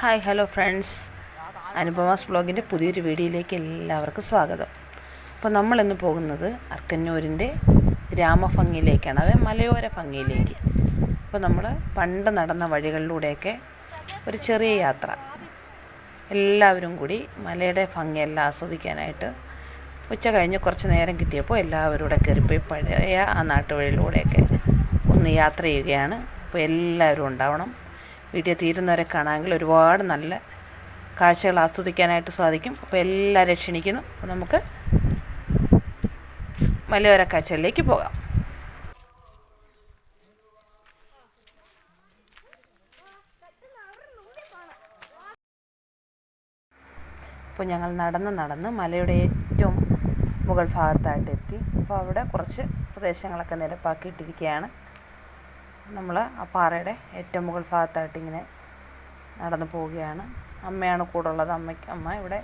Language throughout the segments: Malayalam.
ഹായ് ഹലോ ഫ്രണ്ട്സ് അനുപമാസ് ബ്ലോഗിന്റെ പുതിയൊരു വീഡിയോയിലേക്ക് എല്ലാവർക്കും സ്വാഗതം. അപ്പോൾ നമ്മളിന്ന് പോകുന്നത് അർക്കന്നൂരിന്റെ ഗ്രാമഭംഗിയിലേക്കാണ് അതായത് മലയോര ഭംഗിയിലേക്ക്. അപ്പോൾ നമ്മൾ പണ്ട് നടന്ന വഴികളിലൂടെയൊക്കെ ഒരു ചെറിയ യാത്ര. എല്ലാവരും കൂടി മലയുടെ ഭംഗിയെല്ലാം ആസ്വദിക്കാനായിട്ട് ഉച്ച കഴിഞ്ഞ് കുറച്ച് നേരം കിട്ടിയപ്പോൾ എല്ലാവരും കൂടെ കയറിപ്പോയി പഴയ ആ നാട്ടുവഴിയിലൂടെയൊക്കെ ഒന്ന് യാത്ര ചെയ്യുകയാണ്. അപ്പോൾ എല്ലാവരും ഉണ്ടാവണം. വീഡിയോ തീരുന്നവരെ കാണാമെങ്കിൽ ഒരുപാട് നല്ല കാഴ്ചകൾ ആസ്വദിക്കാനായിട്ട് സാധിക്കും. അപ്പോൾ എല്ലാവരെ ക്ഷണിക്കുന്നു. അപ്പോൾ നമുക്ക് മലയോര കാഴ്ചകളിലേക്ക് പോകാം. അപ്പോൾ ഞങ്ങൾ നടന്ന് നടന്ന് മലയുടെ ഏറ്റവും മുകൾ ഭാഗത്തായിട്ട് എത്തി. അപ്പോൾ അവിടെ കുറച്ച് പ്രദേശങ്ങളൊക്കെ നിരപ്പാക്കിയിട്ടിരിക്കുകയാണ്. നമ്മൾ ആ പാറയുടെ ഏറ്റവും മുകൾ ഭാഗത്തായിട്ട് ഇങ്ങനെ നടന്നു പോവുകയാണ്. അമ്മയാണ് കൂടെ ഉള്ളത്. അമ്മയ്ക്ക് അമ്മ ഇവിടെ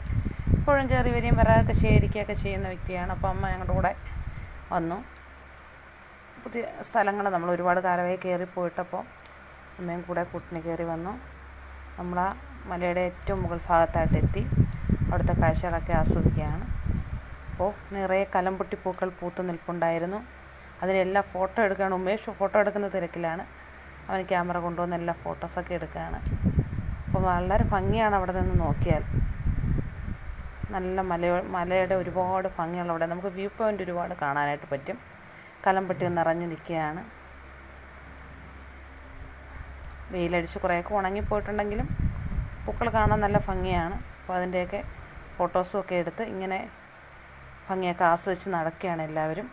എപ്പോഴും കയറി വരികയും വരാതൊക്കെ ശേഖരിക്കുകയൊക്കെ ചെയ്യുന്ന വ്യക്തിയാണ്. അപ്പോൾ അമ്മ ഞങ്ങളുടെ കൂടെ വന്നു. പുതിയ സ്ഥലങ്ങൾ നമ്മൾ ഒരുപാട് കാലമായി കയറി പോയിട്ടപ്പോൾ അമ്മയും കൂടെ കൂട്ടിന് കയറി വന്നു. നമ്മൾ ആ മലയുടെ ഏറ്റവും മുകൾ ഭാഗത്തായിട്ട് എത്തി അവിടുത്തെ കാഴ്ചകളൊക്കെ ആസ്വദിക്കുകയാണ്. അപ്പോൾ നിറയെ കലംപൊട്ടിപ്പൂക്കൾ പൂത്തു നിൽപ്പുണ്ടായിരുന്നു. അതിനെല്ലാം ഫോട്ടോ എടുക്കുകയാണ് ഉമേഷ് ഫോട്ടോ എടുക്കുന്ന തിരക്കിലാണ്. അവൻ ക്യാമറ കൊണ്ടുവന്ന് എല്ലാ ഫോട്ടോസൊക്കെ എടുക്കുകയാണ് അപ്പോൾ വളരെ ഭംഗിയാണ് അവിടെ നിന്ന് നോക്കിയാൽ. നല്ല മല മലയുടെ ഒരുപാട് ഭംഗിയുള്ള അവിടെ. നമുക്ക് വ്യൂ പോയിന്റ് ഒരുപാട് കാണാനായിട്ട് പറ്റും. കലംപെട്ടി നിറഞ്ഞു നിൽക്കുകയാണ്. വെയിലടിച്ച് കുറേയൊക്കെ ഉണങ്ങിപ്പോയിട്ടുണ്ടെങ്കിലും പൂക്കൾ കാണാൻ നല്ല ഭംഗിയാണ്. അപ്പോൾ അതിന്റെയൊക്കെ ഫോട്ടോസും ഒക്കെ എടുത്ത് ഇങ്ങനെ ഭംഗിയൊക്കെ ആസ്വദിച്ച് നടക്കുകയാണ് എല്ലാവരും.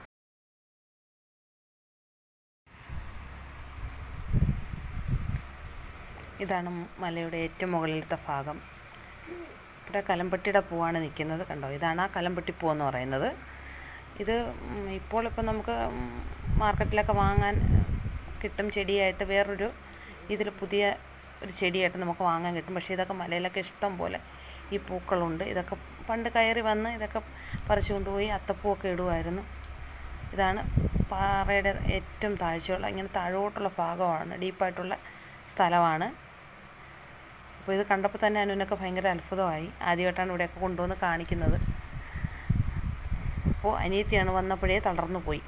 ഇതാണ് മലയുടെ ഏറ്റവും മുകളിലത്തെ ഭാഗം. ഇവിടെ കലമ്പട്ടിയുടെ പൂവാണ് നിൽക്കുന്നത് കണ്ടോ? ഇതാണ് ആ കലമ്പട്ടി പൂ എന്ന് പറയുന്നത്. ഇത് ഇപ്പോൾ ഇപ്പം നമുക്ക് മാർക്കറ്റിലൊക്കെ വാങ്ങാൻ കിട്ടും ചെടിയായിട്ട് വേറൊരു ഇതിൽ പുതിയ ഒരു ചെടിയായിട്ട് നമുക്ക് വാങ്ങാൻ കിട്ടും. പക്ഷേ ഇതൊക്കെ മലയിലൊക്കെ ഇഷ്ടം പോലെ ഈ പൂക്കളുണ്ട്. ഇതൊക്കെ പണ്ട് കയറി വന്ന് ഇതൊക്കെ പറിച്ചു കൊണ്ടുപോയി അത്തപ്പൂവൊക്കെ ഇടുമായിരുന്നു. ഇതാണ് പാറയുടെ ഏറ്റവും താഴ്ചയുള്ള ഇങ്ങനെ താഴോട്ടുള്ള ഭാഗമാണ് ഡീപ്പായിട്ടുള്ള സ്ഥലമാണ്. അപ്പോൾ ഇത് കണ്ടപ്പോൾ തന്നെ അനുവിനൊക്കെ ഭയങ്കര അത്ഭുതമായി. ആദ്യമായിട്ടാണ് ഇവിടെയൊക്കെ കൊണ്ടുവന്ന് കാണിക്കുന്നത്. അപ്പോൾ അനിയത്തിയാണ് വന്നപ്പോഴേ തളർന്നു പോയി.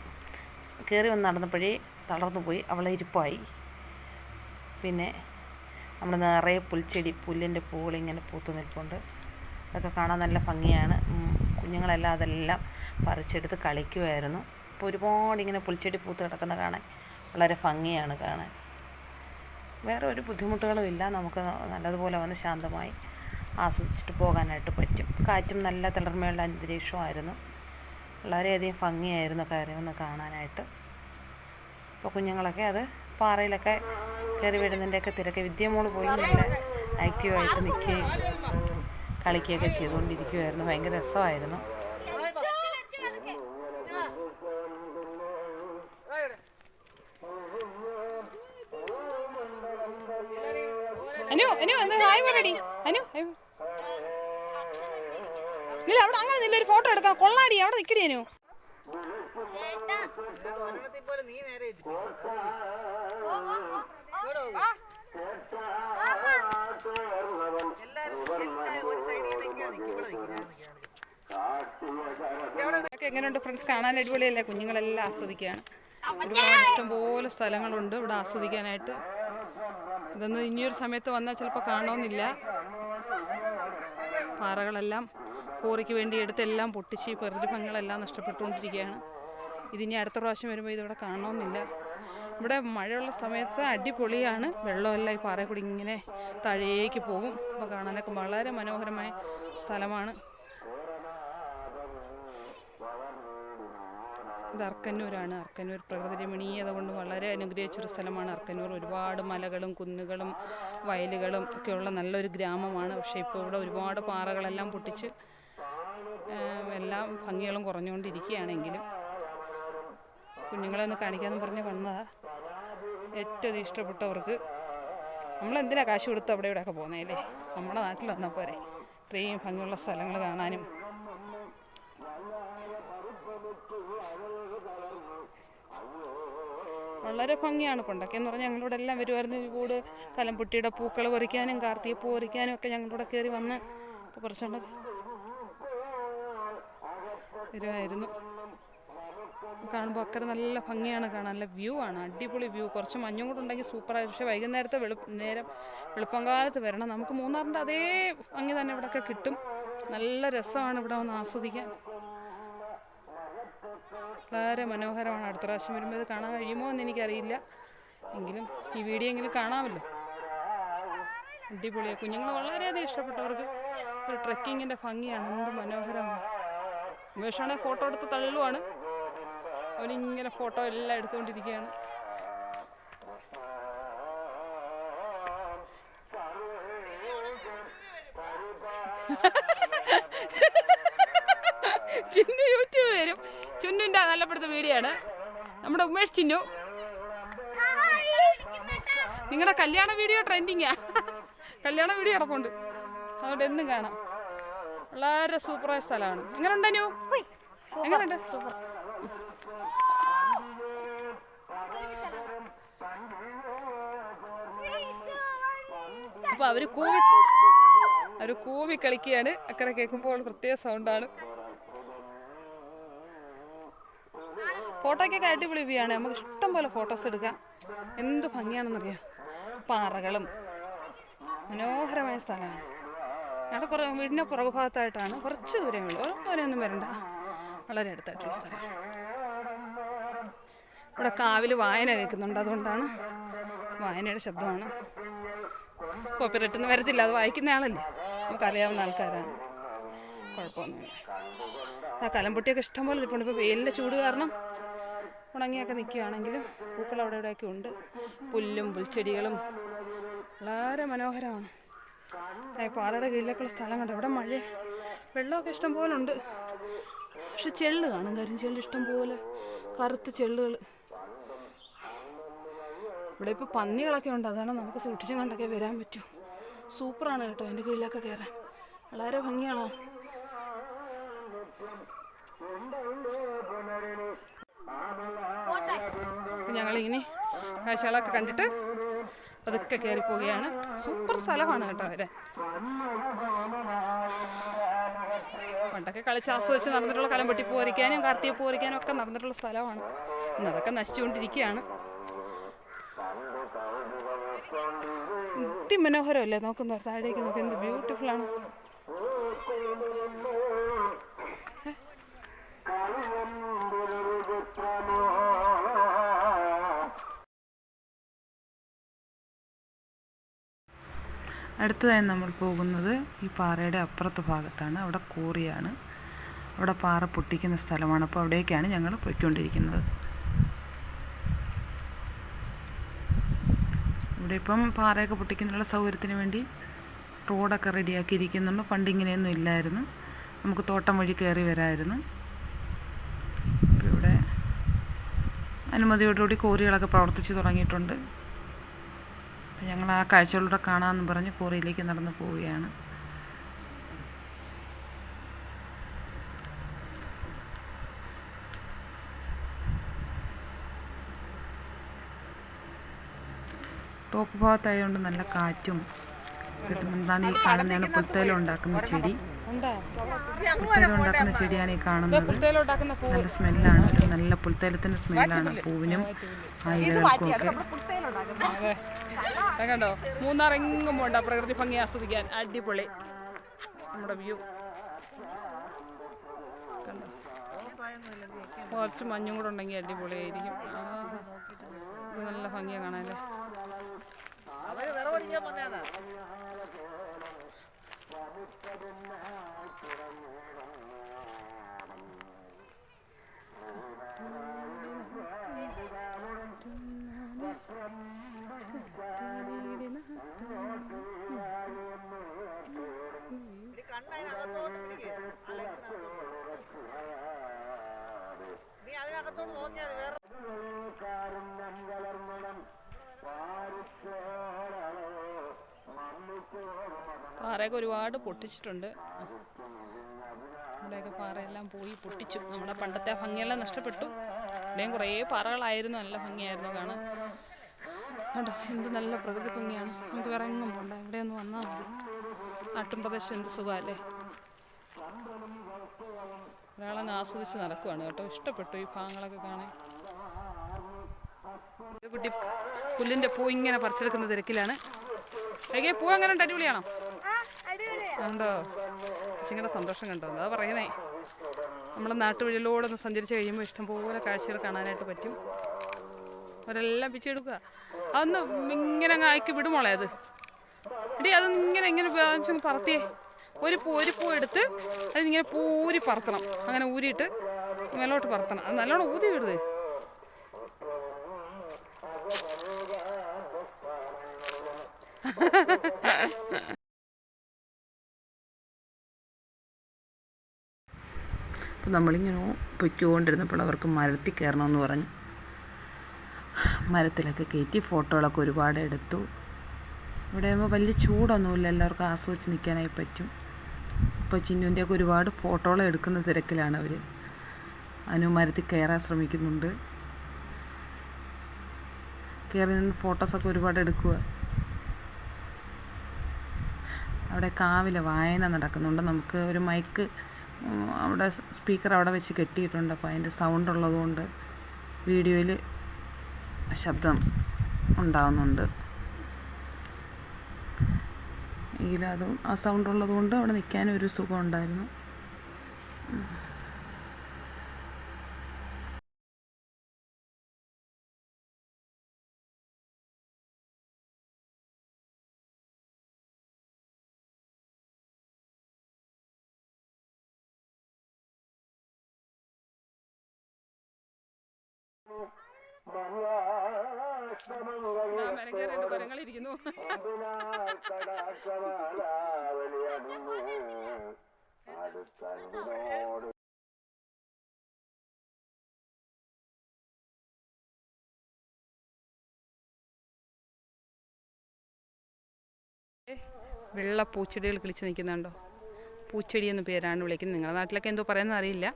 കയറി വന്ന് നടന്നപ്പോഴേ തളർന്നു പോയി. അവളെ ഇരിപ്പായി. പിന്നെ നമ്മൾ നിറയെ പുൽച്ചെടി പുല്ലിന്റെ പൂളിങ്ങനെ പൂത്തു നിൽപ്പുണ്ട്. അതൊക്കെ കാണാൻ നല്ല ഭംഗിയാണ്. കുഞ്ഞുങ്ങളെല്ലാം അതെല്ലാം പറിച്ചെടുത്ത് കളിക്കുമായിരുന്നു അപ്പോൾ ഒരുപാട് ഇങ്ങനെ പുൽച്ചെടി പൂത്ത് കിടക്കുന്ന കാണാൻ വളരെ ഭംഗിയാണ് കാണാൻ. വേറെ ഒരു ബുദ്ധിമുട്ടുകളും ഇല്ല നമുക്ക് നല്ലതുപോലെ വന്ന് ശാന്തമായി ആസ്വദിച്ചിട്ട് പോകാനായിട്ട് പറ്റും. കാറ്റും നല്ല തിളർമയുള്ള അന്തരീക്ഷമായിരുന്നു. വളരെയധികം ഭംഗിയായിരുന്നു കയറി ഒന്ന് കാണാനായിട്ട്. അപ്പോൾ കുഞ്ഞുങ്ങളൊക്കെ അത് പാറയിലൊക്കെ കയറി വിടുന്നതിന്റെയൊക്കെ തിരക്ക്. വിദ്യമോൾ പോയി നല്ല ആക്റ്റീവായിട്ട് നിൽക്കുകയും കളിക്കുകയൊക്കെ ചെയ്തുകൊണ്ടിരിക്കുമായിരുന്നു ഭയങ്കര രസമായിരുന്നു അനു അനു എന്താ ഹായ് പറയടി അനു ഇല്ല അവിടെ അങ്ങനെ നില്ല ഒരു ഫോട്ടോ എടുക്കാം കൊള്ളാടി അവിടെ നിൽക്കടി അനു എങ്ങനെയുണ്ട് ഫ്രണ്ട്സ് കാണാൻ അടിപൊളിയല്ലേ? കുഞ്ഞുങ്ങളെല്ലാം ആസ്വദിക്കുകയാണ് ഒരുപാട് ഇഷ്ടംപോലെ സ്ഥലങ്ങളുണ്ട്. ഇവിടെ ആസ്വദിക്കാനായിട്ട്. ഇതൊന്നും ഇനിയൊരു സമയത്ത് വന്നാൽ ചിലപ്പോൾ കാണണമെന്നില്ല പാറകളെല്ലാം കോറിക്ക് വേണ്ടി എടുത്തെല്ലാം പൊട്ടിച്ച് പ്രതിഭങ്ങളെല്ലാം നഷ്ടപ്പെട്ടുകൊണ്ടിരിക്കുകയാണ്. ഇതിനി അടുത്ത പ്രാവശ്യം വരുമ്പോൾ ഇതിവിടെ കാണണമെന്നില്ല ഇവിടെ മഴയുള്ള സമയത്ത് അടിപൊളിയാണ്. വെള്ളമെല്ലാം ഈ പാറയിൽ ഇങ്ങനെ താഴേക്ക് പോകും. അപ്പോൾ കാണാനൊക്കെ വളരെ മനോഹരമായ സ്ഥലമാണ്. ഇത് അർക്കന്നൂരാണ്. അർക്കന്നൂർ പ്രകൃതി രമണീയത കൊണ്ട് വളരെ അനുഗ്രഹിച്ചൊരു സ്ഥലമാണ്. അർക്കന്നൂർ. ഒരുപാട് മലകളും കുന്നുകളും വയലുകളും ഒക്കെയുള്ള നല്ലൊരു ഗ്രാമമാണ്. പക്ഷേ ഇപ്പോൾ ഇവിടെ ഒരുപാട് പാറകളെല്ലാം പൊട്ടിച്ച് എല്ലാം ഭംഗികളും കുറഞ്ഞുകൊണ്ടിരിക്കുകയാണെങ്കിലും കുഞ്ഞുങ്ങളെ ഒന്ന് കാണിക്കാമെന്ന് പറഞ്ഞ് വന്നതാ. ഏറ്റവും ഇഷ്ടപ്പെട്ടവർക്ക് നമ്മളെന്തിനാ കാശ് കൊടുത്ത് അവിടെ ഇവിടെയൊക്കെ പോകുന്നതല്ലേ? നമ്മുടെ നാട്ടിൽ വന്നാൽ പോരെ. ഇത്രയും ഭംഗിയുള്ള സ്ഥലങ്ങൾ കാണാനും. വളരെ ഭംഗിയാണ് പണ്ടൊക്കെ എന്ന് പറഞ്ഞാൽ ഞങ്ങളിവിടെ എല്ലാം വരുമായിരുന്നു കൂട് കലംപുട്ടിയുടെ പൂക്കൾ പറിക്കാനും കാർത്തികപ്പൂ പറിക്കാനും ഒക്കെ ഞങ്ങളിവിടെ കയറി വന്ന് കുറച്ചുകൊണ്ട് വരുമായിരുന്നു കാണുമ്പോൾ അക്കരെ നല്ല ഭംഗിയാണ് കാണാൻ നല്ല വ്യൂ ആണ് അടിപൊളി വ്യൂ കുറച്ച് മഞ്ഞും കൂടെ ഉണ്ടെങ്കിൽ സൂപ്പറായി പക്ഷേ വൈകുന്നേരത്തെ വെളു നേരം വെളുപ്പംകാലത്ത് വരണം. നമുക്ക് മൂന്നാറിന്റെ അതേ ഭംഗി തന്നെ ഇവിടെയൊക്കെ കിട്ടും. നല്ല രസമാണ് ഇവിടെ ഒന്ന് ആസ്വദിക്കാൻ. വളരെ മനോഹരമാണ്. അടുത്ത പ്രാവശ്യം വരുമ്പോൾ ഇത് കാണാൻ കഴിയുമോ എന്ന് എനിക്കറിയില്ല. എങ്കിലും ഈ വീഡിയോ എങ്കിലും കാണാമല്ലോ. അടിപൊളിയാണ് കുഞ്ഞുങ്ങൾ വളരെയധികം ഇഷ്ടപ്പെട്ടവർക്ക് ഒരു ട്രക്കിങ്ങിന്റെ ഭംഗിയാണ്. എന്ത് മനോഹരമാണ്. വേഷമാണെങ്കിൽ ഫോട്ടോ എടുത്ത് തള്ളുവാണ്. അവനിങ്ങനെ ഫോട്ടോ എല്ലാം എടുത്തുകൊണ്ടിരിക്കുകയാണ്. ചിന്നു യൂട്യൂബ് വരും. ചുന്നുന്റെ നല്ലപ്പെടുത്ത വീഡിയോ ആണ്. നമ്മുടെ ഉമേഷ് ചിന്നു. നിങ്ങളുടെ കല്യാണ വീഡിയോ ട്രെൻഡിങ്ങാ കല്യാണ വീഡിയോ കിടപ്പുണ്ട് അതുകൊണ്ട് എന്നും കാണാം. വളരെ സൂപ്പറായ സ്ഥലമാണ്. എങ്ങനെ ഉണ്ടോ എങ്ങനെയുണ്ട് അപ്പൊ അവർ കൂവി അവർ കൂവി കളിക്കുകയാണ്. അക്കരെ കേൾക്കുമ്പോൾ പ്രത്യേക സൗണ്ടാണ് ഫോട്ടോയ്ക്കൊക്കെ അടിപൊളി വ്യൂ നമുക്ക് ഇഷ്ടം പോലെ ഫോട്ടോസ് എടുക്കാം. എന്ത് ഭംഗിയാണെന്നറിയാം? പാറകളും. മനോഹരമായ സ്ഥലമാണ്. ഞങ്ങളുടെ കുറേ വീടിന്റെ പുറകു ഭാഗത്തായിട്ടാണ് കുറച്ച് ദൂരമേ ഉള്ളൂ ദൂരമൊന്നും വരണ്ട. വളരെ അടുത്തായിട്ടുള്ള സ്ഥലം. ഇവിടെ കാവിൽ വായന കേൾക്കുന്നുണ്ട്. അതുകൊണ്ടാണ് വായനയുടെ ശബ്ദമാണ്. കോപ്പിറൈറ്റൊന്നും വരത്തില്ല. അത് വായിക്കുന്ന ആളല്ലേ? നമുക്കറിയാവുന്ന ആൾക്കാരാണ്. കുഴപ്പമൊന്നുമില്ല. ആ കലമ്പൊട്ടിയൊക്കെ ഇഷ്ടംപോലെ നിൽപ്പുണ്ട് ഇപ്പോൾ വെയിലിന്റെ ചൂട് കാരണം ഉണങ്ങിയൊക്കെ നിൽക്കുകയാണെങ്കിലും പൂക്കൾ അവിടെ ഇവിടെയൊക്കെ ഉണ്ട്. പുല്ലും പുൽച്ചെടികളും വളരെ മനോഹരമാണ്. പാറയുടെ കീഴിലേക്കുള്ള സ്ഥലം കണ്ടു? ഇവിടെ മഴ വെള്ളമൊക്കെ ഇഷ്ടം പോലെ ഉണ്ട്. പക്ഷെ ചെള്ള് കാണും. കാര്യം ഇഷ്ടം പോലെ. കറുത്ത ചെള്ളുകൾ. ഇവിടെ ഇപ്പോൾ പന്നികളൊക്കെ ഉണ്ട്. അതാണ് നമുക്ക് സൂക്ഷിച്ചും കണ്ടൊക്കെ വരാൻ പറ്റും. സൂപ്പറാണ് കേട്ടോ എന്റെ കീഴിലൊക്കെ കയറാൻ വളരെ ഭംഗിയാണ്. ഞങ്ങളിങ്ങനെ കാഴ്ചകളൊക്കെ കണ്ടിട്ട് അതൊക്കെ കയറി പോവുകയാണ്. സൂപ്പർ സ്ഥലമാണ് കേട്ടോ അവരെ പണ്ടൊക്കെ കളിച്ച് ആസ്വദിച്ച് നടന്നിട്ടുള്ള കലമ്പട്ടി പോരിക്കാനും കാർത്തിക പോരിക്കാനും ഒക്കെ നടന്നിട്ടുള്ള സ്ഥലമാണ്. ഇന്ന് അതൊക്കെ നശിച്ചുകൊണ്ടിരിക്കുകയാണ്. അതിമനോഹരമല്ലേ? നോക്കുന്ന താഴേക്ക് നോക്കി എന്ത് ആണ്. അടുത്തതായി നമ്മൾ പോകുന്നത് ഈ പാറയുടെ അപ്പുറത്തെ ഭാഗത്താണ്. അവിടെ കോറിയാണ് അവിടെ പാറ പൊട്ടിക്കുന്ന സ്ഥലമാണ്. അപ്പോൾ അവിടേക്കാണ് ഞങ്ങൾ പോയിക്കൊണ്ടിരിക്കുന്നത്. ഇവിടെ ഇപ്പം പാറയൊക്കെ പൊട്ടിക്കുന്നതിനുള്ള സൗകര്യത്തിന് വേണ്ടി റോഡൊക്കെ റെഡിയാക്കിയിരിക്കുന്നുണ്ട്. പണ്ട് ഇങ്ങനെയൊന്നും ഇല്ലായിരുന്നു. നമുക്ക് തോട്ടം വഴി കയറി വരാമായിരുന്നു അപ്പോൾ ഇവിടെ അനുമതിയോടുകൂടി കോറികളൊക്കെ പ്രവർത്തിച്ച് തുടങ്ങിയിട്ടുണ്ട്. ഞങ്ങൾ ആ കാഴ്ചകളിലൂടെ കാണാമെന്ന് പറഞ്ഞ് കോറിയിലേക്ക് നടന്നു പോവുകയാണ്. ടോപ്പ് ഭാഗത്തായതുകൊണ്ട് നല്ല കാറ്റും കിട്ടുന്നതാണ് ഈ കാണുന്നതാണ് പുൽത്തേല ഉണ്ടാക്കുന്ന ചെടി. പുൽത്തേല ഉണ്ടാക്കുന്ന ചെടിയാണ് ഈ കാണുന്നത്. നല്ല സ്മെല്ലാണ്. നല്ല പുൽത്തേലത്തിന്റെ സ്മെല്ലാണ്. പൂവിനും ആ ഇലകൾക്കും ഒക്കെ കണ്ടോ? മൂന്നാർ എങ്ങും പോണ്ട. പ്രകൃതി ഭംഗി ആസ്വദിക്കാൻ. അടിപൊളി. നമ്മുടെ വ്യൂ. കണ്ടോ? കുറച്ച് മഞ്ഞും കൂടെ ഉണ്ടെങ്കിൽ അടിപൊളിയായിരിക്കും. നല്ല ഭംഗിയാണ് കാണാനല്ലേ ചോദിക്കാൻ വന്നതാ നീ അതിനകത്തോട്ട് നോക്കിയാൽ വേറെ കാരുണ്യം വളർന്നടം പാരിച്ചോ പാറയൊക്കെ ഒരുപാട് പൊട്ടിച്ചിട്ടുണ്ട്. ഇവിടെയൊക്കെ പാറയെല്ലാം പോയി പൊട്ടിച്ചു. നമ്മുടെ പണ്ടത്തെ ഭംഗിയെല്ലാം നഷ്ടപ്പെട്ടു. ഇവിടെയും കുറേ പാറകളായിരുന്നു. നല്ല ഭംഗിയായിരുന്നു കാണാൻ. കണ്ടോ എന്ത് നല്ല പ്രകൃതി ഭംഗിയാണ്. നമുക്ക് വേറെ എങ്ങും പോണ്ട. ഇവിടെ ഒന്ന് വന്നാൽ മതി. നാട്ടും പ്രദേശം എന്ത് സുഖമല്ലേ? ഒരാളങ്ങ് ആസ്വദിച്ച് നടക്കുവാണ് കേട്ടോ. ഇഷ്ടപ്പെട്ടു ഈ ഭാഗങ്ങളൊക്കെ കാണാൻ. കുട്ടി പുല്ലിന്റെ പൂ ഇങ്ങനെ പറിച്ചെടുക്കുന്ന തിരക്കിലാണ്. ഏകെ പൂ അങ്ങനെ ഉണ്ട്? അടിപൊളിയാണോ? കണ്ടോ ചിങ്ങളുടെ സന്തോഷം കണ്ടോ? അതാ പറയുന്നേ. നമ്മുടെ നാട്ടുവഴിയിലൂടെ ഒന്ന് സഞ്ചരിച്ച് കഴിയുമ്പോൾ ഇഷ്ടംപോലെ കാഴ്ചകൾ കാണാനായിട്ട് പറ്റും. അവരെല്ലാം പിച്ചെടുക്കുക അതൊന്ന് ഇങ്ങനെ അങ്ങ് ആക്കി വിടുമോളെ അത്. എടി അതൊന്ന് ഇങ്ങനെ ഇങ്ങനെ വാങ്ങിച്ചൊന്ന് പറത്തിയേ. ഒരു പൂ ഒരു പൂ എടുത്ത് അതിങ്ങനെ പൂരി പറത്തണം. അങ്ങനെ ഊരിയിട്ട് മേലോട്ട് പറത്തണം. അത് നല്ലോണം ഊതി വിടുത് അപ്പോൾ നമ്മളിങ്ങനെ പൊയ്ക്കൊണ്ടിരുന്നപ്പോൾ അവർക്ക് മരത്തിൽ കയറണമെന്ന് പറഞ്ഞു. മരത്തിലൊക്കെ കയറ്റി ഫോട്ടോകളൊക്കെ ഒരുപാട് എടുത്തു. ഇവിടെ ആകുമ്പോൾ വലിയ ചൂടൊന്നുമില്ല എല്ലാവർക്കും ആസ്വദിച്ച് നിൽക്കാനായി പറ്റും. ഇപ്പോൾ ചിന്നുവിന്റെയൊക്കെ ഒരുപാട് ഫോട്ടോകൾ എടുക്കുന്ന തിരക്കിലാണ് അവർ അനു മരത്തിൽ കയറാൻ ശ്രമിക്കുന്നുണ്ട്. കയറി നിന്ന് ഫോട്ടോസൊക്കെ ഒരുപാട് എടുക്കുക അവിടെ കാവിലെ വായന നടക്കുന്നുണ്ട്. നമുക്ക് ഒരു മൈക്ക് അവിടെ സ്പീക്കർ അവിടെ വെച്ച് കെട്ടിയിട്ടുണ്ട്. അപ്പോൾ അതിന്റെ സൗണ്ട് ഉള്ളതുകൊണ്ട് വീഡിയോയിൽ ശബ്ദം ഉണ്ടാവുന്നുണ്ട്. അതും ആ സൗണ്ട് ഉള്ളതുകൊണ്ട് അവിടെ നിൽക്കാനും ഒരു സുഖം ഉണ്ടായിരുന്നു. കുരങ്ങളിരിക്കുന്നു വെള്ള പൂച്ചെടികൾ കിളിച്ച് നിൽക്കുന്നുണ്ടോ? പൂച്ചെടി എന്ന് പേരാണ് വിളിക്കുന്നത്. നിങ്ങളുടെ നാട്ടിലൊക്കെ എന്തോ പറയുന്നത് അറിയില്ല.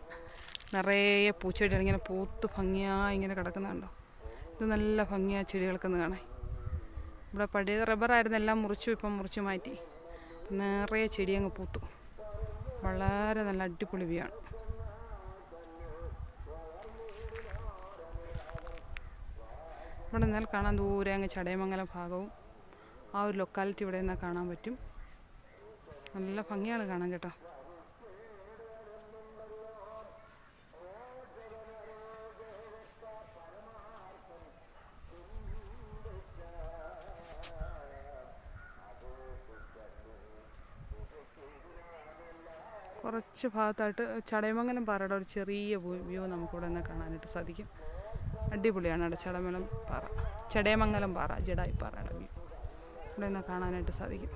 നിറയെ പൂച്ചെടികൾ ഇങ്ങനെ പൂത്ത് ഭംഗിയായി ഇങ്ങനെ കിടക്കുന്നുണ്ടോ? ഇത് നല്ല ഭംഗിയാ ചെടികൾക്ക് ഒന്ന് കാണാൻ. ഇവിടെ പഴയ റബ്ബറായിരുന്നു എല്ലാം മുറിച്ചു ഇപ്പം മുറിച്ച് മാറ്റി. നിറയെ ചെടി അങ്ങ് പൂത്തു. വളരെ നല്ല അടിപൊളി വ്യൂ ആണ്. ഇവിടെ നിന്നാൽ കാണാൻ ദൂരെ അങ്ങ് ചടയമംഗലം ഭാഗവും ആ ഒരു ലൊക്കാലിറ്റി ഇവിടെ നിന്നാൽ കാണാൻ പറ്റും. നല്ല ഭംഗിയാണ് കാണാൻ കേട്ടോ. കുറച്ച് ഭാഗത്തായിട്ട് ചടയമംഗലം പാറയുടെ ഒരു ചെറിയ വ്യൂ നമുക്കിവിടെ നിന്ന് കാണാനായിട്ട് സാധിക്കും. അടിപൊളിയാണ് അവിടെ ചടമലം പാറ. ചടയമംഗലം പാറ ജഡായി പാറയുടെ വ്യൂ. ഇവിടെ നിന്ന് കാണാനായിട്ട് സാധിക്കും.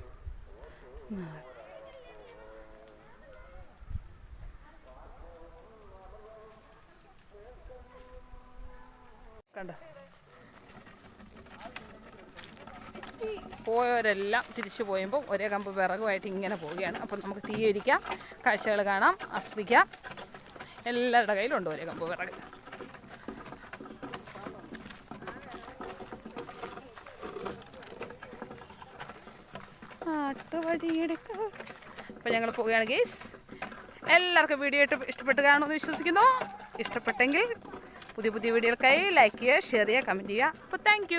കണ്ടോ? പോയവരെല്ലാം തിരിച്ചു പോയുമ്പോൾ ഒരേ കമ്പ് വിറകുമായിട്ട് ഇങ്ങനെ പോവുകയാണ്. അപ്പം നമുക്ക് തീ ഒരിക്കാം കാഴ്ചകൾ കാണാം ആസ്വദിക്കാം. എല്ലാവരുടെ കയ്യിലുണ്ട് ഒരേ കമ്പ് വിറക്. അപ്പം ഞങ്ങൾ പോവുകയാണ് ഗേസ്. എല്ലാവർക്കും വീഡിയോ ഇഷ്ടപ്പെട്ട് കാണുമെന്ന് വിശ്വസിക്കുന്നു. ഇഷ്ടപ്പെട്ടെങ്കിൽ പുതിയ പുതിയ വീഡിയോകൾക്കായി ലൈക്ക് ചെയ്യുക ഷെയർ ചെയ്യുക കമന്റ് ചെയ്യുക. അപ്പോൾ താങ്ക്